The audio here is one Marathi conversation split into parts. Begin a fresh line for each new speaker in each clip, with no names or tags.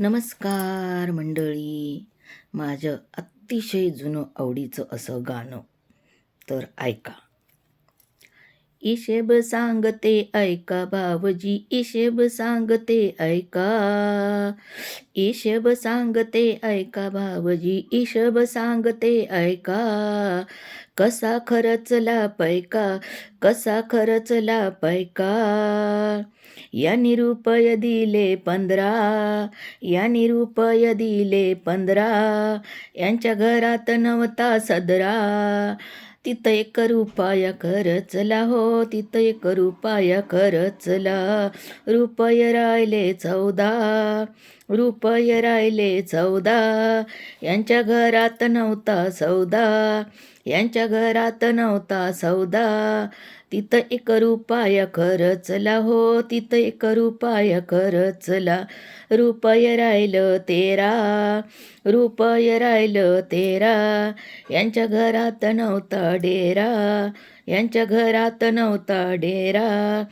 नमस्कार मंडळी. माझं अतिशय जुनं आवडीचं असं गाणं. तर ऐका. इशेब सांगते ऐका भावजी इशेब सांगते ऐका. इशेब सांगते ऐका भावजी इशेब सांगते ऐका. कसा खरचला पैका कसा खरचला पैका. यांनी रुपय दिले पंधरा यांनी रुपय दिले पंधरा. यांच्या घरात नव्हता सदरा. तिथं एक रुपाया कर चला हो तिथं एक रुपाया कर चला रुपये राहिले चौदा रुपये राहिले चौदा. यांच्या घरात नव्हता सौदा यांच्या घरात नव्हता सौदा. तिथं एक रुपया खरचला हो तिथं एक रुपया खरचला रुपय राहिलं तेरा रुपय राहिलं तेरा. यांच्या घरात नव्हता डेरा यांच्या घरात नव्हता डेरा.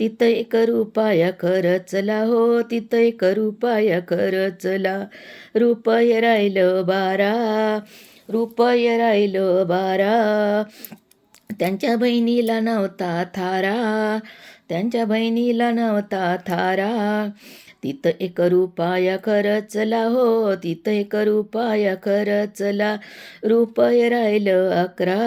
तिथं एक रुपया खरचला हो तिथं एक रुपया खरचला रुपय राहिलं बारा रुपय राहिलं बारा. त्यांच्या बहिणीला नव्हता थारा. त्यांच्या बहिणीला नव्हता थारा. तिथं एक रुपया खरचला हो तिथं एक रुपया खरचला. रुपय राहिलं अकरा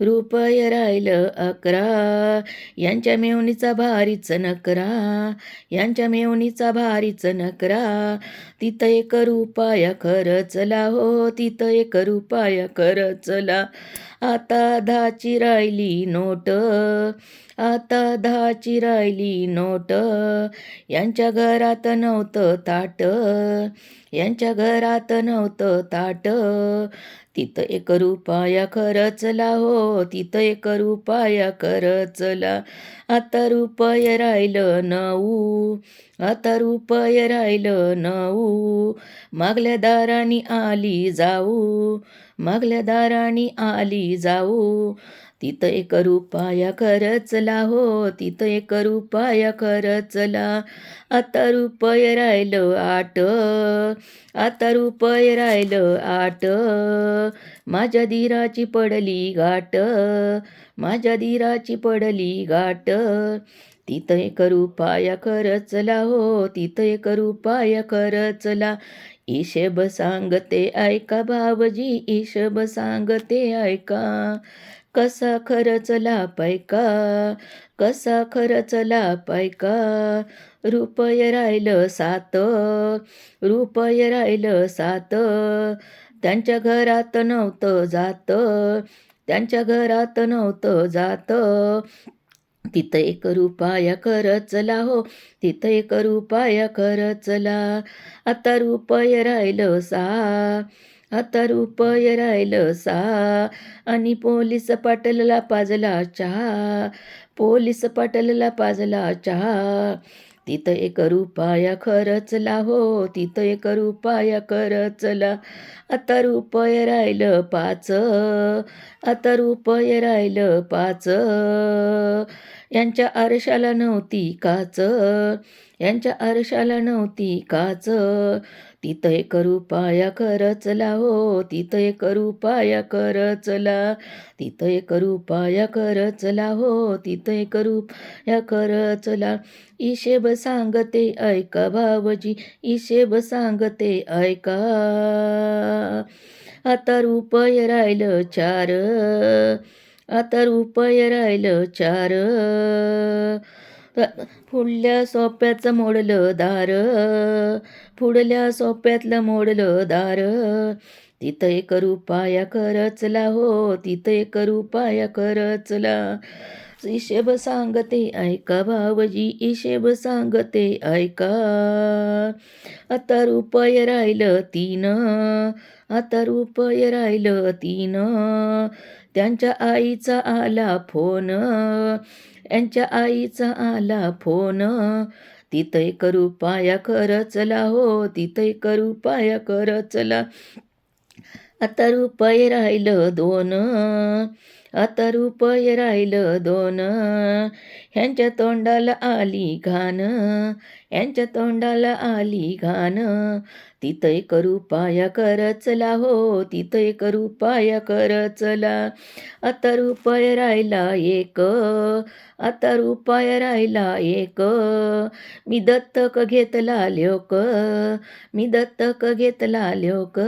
रुपय राहिलं अकरा. यांच्या मेवणीचा भारीच नकरा यांच्या मेवणीचा भारीच नकरा. तिथं एक रुपया खरचला हो तिथं एक रुपया खरचला. आता दहाची राहिली नोट आता धाची राहिली नोट. यांच्या घरात नव्हतं ताट. यांच्या घरात नव्हतं ताट. तिथं एक रुपया खरचला हो तिथं एक रुपया खरचला. आता रुपय राहिलं नऊ आता रुपय राहिलं नऊ. मागल्या दारानी आली जाऊ मागल्या दारानी आली जाऊ. तिथं एक रुपया खरचला हो तिथं एक रुपया खरचला आता रुपय राहिलं आठ आता रुपय राहिलं आठ. माझ्या धीराची पडली गाठ माझ्या धीराची पडली गाठ. तिथं एक रुपया खरचला हो तिथं एक रुपया खरचला ईशब सांगते ऐका भावजी ईशब सांगते ऐका. कसा खरचला पैका कसा खरचला पैका रुपय राहिलं सात. रुपय राहिलं सात. त्यांच्या घरात नव्हतं जात. त्यांच्या घरात नव्हतं जात. तिथं एक रुपया खरचला हो तिथं एक रुपया खरचला आता रूपय राहिलं सा आता रूपय राहिलं सा. आणि पोलीस पाटलला पाजला चहा पोलीस पाटलला पाजला चहा. तिथं एक रुपया खरचला हो तिथं एक रुपया खरचला. आता रुपये राहिलं पाच आता रुपये राहिलं पाच. यांच्या आरशाला नव्हती काच यांच्या आरशाला नव्हती काच तिथं एक रुपया करचला हो तिथं एक रुपया करचला तिथं एक रुपया करचला हो तिथं एक रुपया करचला इशेब सांगते ऐका भावजी इशेब सांगते ऐका. आता रूपय राहिलं चार. आता रुपये राहिलं चार. पुढल्या सोप्याचं मोडलं दार. पुढल्या सोप्यातलं मोडलं दार. तिथं एक पाया करचला हो तिथं एक पाया करचला इशेब सांगते ऐका भावजी इशेब सांगते ऐका. आता रुपय राहिलं तीन. आता रुपय राहिलं तीन. त्यांच्या आईचा आला फोन. यांच्या आईचा आला फोन. तिथं करू पाया करचला हो. तिथं करू पाया करचला आता रुपये राहिलं दोन. आता रुपये राहिलं दोन. ह्यांच्या तोंडाला आली घाण. यांच्या तोंडाला आली घाण. तिथे करू पाया कर चला हो तिथं करू पाया कर चला आता रुपये राहिला एक आता रुपये राहिला एक. मी दत्तक घेतला ल्योक मी दत्तक घेतला ल्योक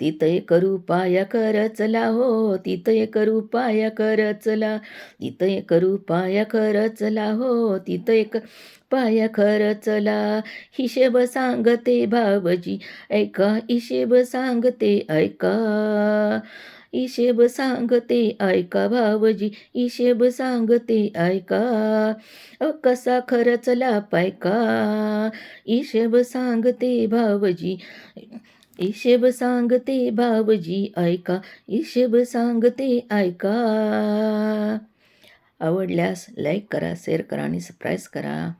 तिथे करू रुपया कर चला हो तिथं करू रुपया कर चला तिथे करू रुपया कर चला हो तिथं एक पाया चला हो, हिशेब सांगते भावजी ऐका हिशेब सांगते ऐका. हिशेब सांगते ऐका भावजी हिशेब सांगते ऐका. अ कसा खरचला पायका? हिशेब सांगते भावजी हिशेब सांगते भावजी ऐका. हिशेब सांगते ऐका. आवडल्यास लाईक करा शेअर करा आणि सबस्क्राईब करा.